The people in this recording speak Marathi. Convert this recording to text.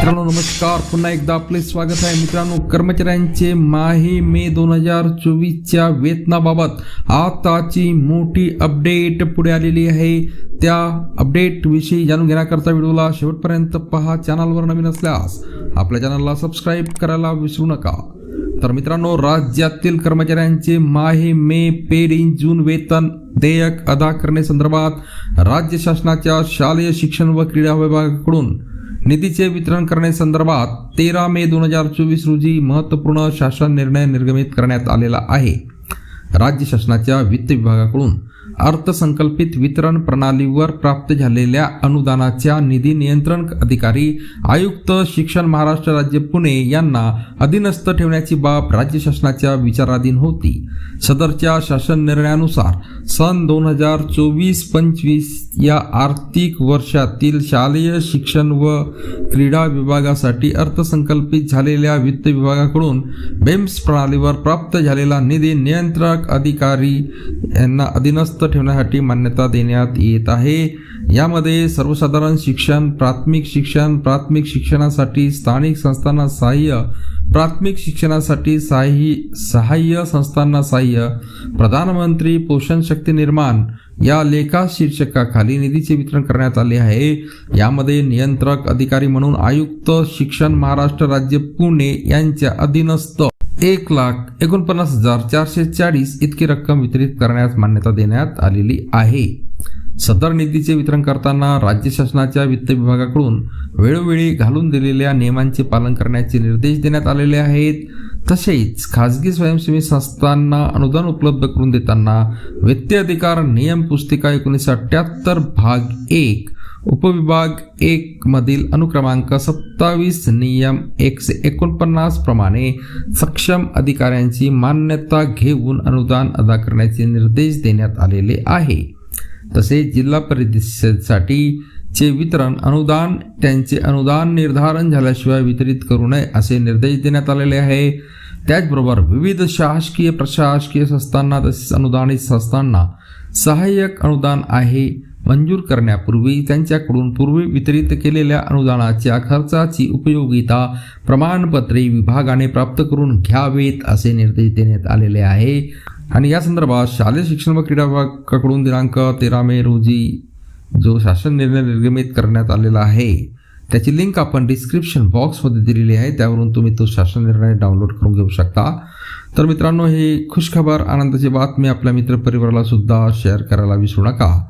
मित्रांनो नमस्कार. पुन्हा एकदा आपले स्वागत आहे. मित्रांनो कर्मचाऱ्यांचे माहे मे दोन हजार चोवीसच्या वेतनाबाबत आताची मोठी अपडेट पुढे आलेली आहे. त्या अपडेटविषयी जाणून घेण्याकरता व्हिडिओला शेवटपर्यंत पहा. चॅनलवर नवीन असल्यास आपल्या चॅनलला सबस्क्राईब करायला विसरू नका. तर मित्रांनो राज्यातील कर्मचाऱ्यांचे माहे मे पेड इन जून वेतन देयक अदा करण्यासंदर्भात राज्य शासनाच्या शालेय शिक्षण व क्रीडा विभागाकडून निधीचे वितरण करण्यासंदर्भात तेरा मे दोन हजार चोवीस रोजी महत्त्वपूर्ण शासन निर्णय निर्गमित करण्यात आलेला आहे. राज्य शासनाच्या वित्त विभागाकडून अर्थसंकल्पित वितरण प्रणालीवर प्राप्त झालेल्या अनुदानाच्या निधी नियंत्रण अधिकारी आयुक्त शिक्षण महाराष्ट्र राज्य पुणे यांना अधीनस्थ ठेवण्याची बाब राज्य शासनाच्या विचाराधीन होती. सदरच्या शासन निर्णयानुसार सन दोन हजार चोवीस पंचवीस या आर्थिक वर्षातील शालेय शिक्षण व क्रीडा विभागासाठी अर्थसंकल्पित झालेल्या वित्त विभागाकडून बेम्स प्रणालीवर प्राप्त झालेला निधी नियंत्रक अधिकारी यांना अधीनस्थ ठेवण्यासाठी मान्यता देण्यात येत आहे. यामध्ये सर्वसाधारण शिक्षण प्राथमिक शिक्षण प्राथमिक शिक्षणासाठी स्थानिक संस्थांना सहाय्य प्राथमिक शिक्षणासाठी सहाय्य सहाय्य संस्थांना सहाय्य प्रधानमंत्री पोषण शक्ती निर्माण या लेखा शीर्षकाखाली निधीचे वितरण करण्यात आले आहे. यामध्ये नियंत्रक अधिकारी म्हणून आयुक्त शिक्षण महाराष्ट्र राज्य पुणे यांच्या अधीनस्थ एक लाख एकोणपन्नास हजार चारशे चाळीस इतकी रक्कम वितरित करण्यास मान्यता देण्यात आलेली आहे. सदर निधीचे वितरण करताना राज्य शासनाच्या वित्त विभागाकडून वेळोवेळी घालून दिलेल्या नियमांचे पालन करण्याचे निर्देश देण्यात आलेले आहेत. तसेच खाजगी स्वयंसेवी संस्थांना अनुदान उपलब्ध करून देताना वित्तीय अधिकार नियम पुस्तिका एकोणीसशे अठ्ठ्याहत्तर भाग एक उपविभाग एक मधील अनुक्रमांक सत्तावीस नियम एकशे एकोणपन्नास प्रमाणे सक्षम अधिकाऱ्यांची मान्यता घेऊन अनुदान अदा करण्याचे निर्देश देण्यात आलेले आहे. तसेच जिल्हा परिषदेसाठी चे वितरण अनुदान त्यांचे अनुदान निर्धारण झाल्याशिवाय वितरित करू नये असे निर्देश देण्यात आलेले आहे. त्याचबरोबर विविध शासकीय प्रशासकीय संस्थांना तसेच अनुदानित संस्थांना सहाय्यक अनुदान आहे. मंजूर करण्यापूर्वी त्यांच्याकडून पूर्वी वितरित केलेल्या अनुदानाच्या खर्चाची उपयोगिता प्रमाणपत्रे विभागाने प्राप्त करून घ्यावेत असे निर्देश देण्यात आलेले आहे. आणि या संदर्भात शालेय शिक्षण व क्रीडा विभागाकडून दिनांक तेरा मे रोजी जो शासन निर्णय निर्गमित करण्यात आलेला आहे त्याची लिंक आपण डिस्क्रिप्शन बॉक्समध्ये दिलेली आहे. त्यावरून तुम्ही तो शासन निर्णय डाउनलोड करून घेऊ शकता. तर मित्रांनो ही खुशखबर आनंदाची बातमी आपल्या मित्रपरिवाराला सुद्धा शेअर करायला विसरू नका.